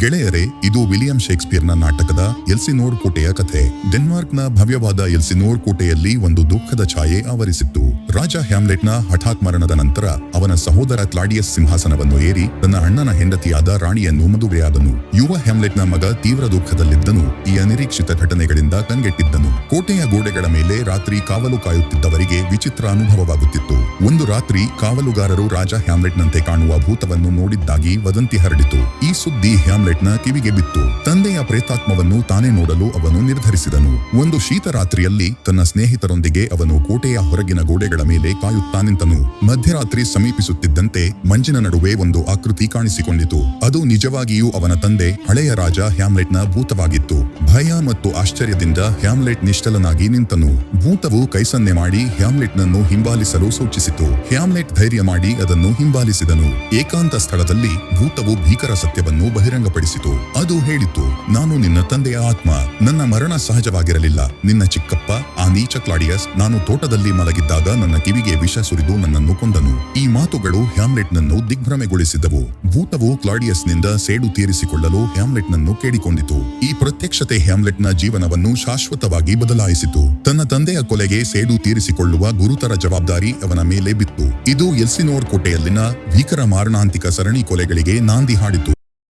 ಗೆಳೆಯರೇ, ಇದು ವಿಲಿಯಂ ಶೇಕ್ಸ್ಪಿಯರ್ನ ನಾಟಕದ ಎಲ್ಸಿನೋರ್ ಕೋಟೆಯ ಕಥೆ. ಡೆನ್ಮಾರ್ಕ್ನ ಭವ್ಯವಾದ ಎಲ್ಸಿನೋರ್ ಕೋಟೆಯಲ್ಲಿ ಒಂದು ದುಃಖದ ಛಾಯೆ ಆವರಿಸಿತ್ತು. ರಾಜ ಹ್ಯಾಮ್ಲೆಟ್ನ ಹಠಾತ್ ಮರಣದ ನಂತರ ಅವನ ಸಹೋದರ ಕ್ಲಾಡಿಯಸ್ ಸಿಂಹಾಸನವನ್ನು ಏರಿ ತನ್ನ ಅಣ್ಣನ ಹೆಂಡತಿಯಾದ ರಾಣಿಯನ್ನು ಮದುವೆಯಾದನು. ಯುವ ಹ್ಯಾಮ್ಲೆಟ್ನ ಮಗ ತೀವ್ರ ದುಃಖದಲ್ಲಿದ್ದನು. ಈ ಅನಿರೀಕ್ಷಿತ ಘಟನೆಗಳಿಂದ ಕಂಗೆಟ್ಟಿದ್ದನು ಕೋಟೆಯ ಗೋಡೆಗಳ ಮೇಲೆ ರಾತ್ರಿ ಕಾವಲು ಕಾಯುತ್ತಿದ್ದವರಿಗೆ ವಿಚಿತ್ರ ಅನುಭವವಾಗುತ್ತಿತ್ತು. ಒಂದು ರಾತ್ರಿ ಕಾವಲುಗಾರರು ರಾಜ ಹ್ಯಾಮ್ಲೆಟ್ನಂತೆ ಕಾಣುವ ಭೂತವನ್ನು ನೋಡಿದ್ದಾಗಿ ವದಂತಿ ಹರಡಿತು. ಈ ಸುದ್ದಿ ಹ್ಯಾಮ್ಲೆಟ್ನ ಕಿವಿಗೆ ಬಿತ್ತು. ತಂದೆಯ ಪ್ರೇತಾತ್ಮವನ್ನು ತಾನೇ ನೋಡಲು ಅವನು ನಿರ್ಧರಿಸಿದನು. ಒಂದು ಶೀತ ರಾತ್ರಿಯಲ್ಲಿ ತನ್ನ ಸ್ನೇಹಿತರೊಂದಿಗೆ ಅವನು ಕೋಟೆಯ ಹೊರಗಿನ ಗೋಡೆಗಳ ಮೇಲೆ ಕಾಯುತ್ತಾ ನಿಂತನು ಮಧ್ಯರಾತ್ರಿ ಸಮೀಪಿಸುತ್ತಿದ್ದಂತೆ ಮಂಜಿನ ನಡುವೆ ಒಂದು ಆಕೃತಿ ಕಾಣಿಸಿಕೊಂಡಿತು. ಅದು ನಿಜವಾಗಿಯೂ ಅವನ ತಂದೆ, ಹಳೆಯ ರಾಜ ಹ್ಯಾಮ್ಲೆಟ್ನ ಭೂತವಾಗಿತ್ತು. ಭಯ ಮತ್ತು ಆಶ್ಚರ್ಯದಿಂದ ಹ್ಯಾಮ್ಲೆಟ್ ನಿಶ್ಚಲನಾಗಿ ನಿಂತನು. ಭೂತವು ಕೈಸನ್ನೆ ಮಾಡಿ ಹ್ಯಾಮ್ಲೆಟ್ನನ್ನು ಹಿಂಬಾಲಿಸಲು ಸೂಚಿಸಿತು. ಹ್ಯಾಮ್ಲೆಟ್ ಧೈರ್ಯ ಮಾಡಿ ಅದನ್ನು ಹಿಂಬಾಲಿಸಿದನು. ಏಕಾಂತ ಸ್ಥಳದಲ್ಲಿ ಭೂತವು ಭೀಕರ ಸತ್ಯವನ್ನು ಬಹಿರಂಗಪಡಿಸಿತು. ಅದು ಹೇಳಿತು, ನಾನು ನಿನ್ನ ತಂದೆಯ ಆತ್ಮ. ನನ್ನ ಮರಣ ಸಹಜವಾಗಿರಲಿಲ್ಲ. ನಿನ್ನ ಚಿಕ್ಕಪ್ಪ ನೀಚ ಕ್ಲಾಡಿಯಸ್ ನಾನು ತೋಟದಲ್ಲಿ ಮಲಗಿದ್ದಾಗ ನನ್ನ ಕಿವಿಗೆ ವಿಷ ಸುರಿದು ನನ್ನನ್ನು ಕೊಂದನು. ಈ ಮಾತುಗಳು ಹ್ಯಾಮ್ಲೆಟ್ನನ್ನು ದಿಗ್ಭ್ರಮೆಗೊಳಿಸಿದವು. ಭೂತವು ಕ್ಲಾಡಿಯಸ್ನಿಂದ ಸೇಡು ತೀರಿಸಿಕೊಳ್ಳಲು ಹ್ಯಾಮ್ಲೆಟ್ನನ್ನು ಕೇಳಿಕೊಂಡಿತು. ಈ ಪ್ರತ್ಯಕ್ಷತೆ ಹ್ಯಾಮ್ಲೆಟ್ನ ಜೀವನವನ್ನು ಶಾಶ್ವತವಾಗಿ ಬದಲಾಯಿಸಿತು. ತನ್ನ ತಂದೆಯ ಕೊಲೆಗೆ ಸೇಡು ತೀರಿಸಿಕೊಳ್ಳುವ ಗುರುತರ ಜವಾಬ್ದಾರಿ ಅವನ ಮೇಲೆ ಬಿತ್ತು. ಇದು ಎಲ್ಸಿನೋರ್ ಕೋಟೆಯಲ್ಲಿನ ಭೀಕರ ಮಾರಣಾಂತಿಕ ಸರಣಿ ಕೊಲೆಗಳಿಗೆ ನಾಂದಿ ಹಾಡಿತು.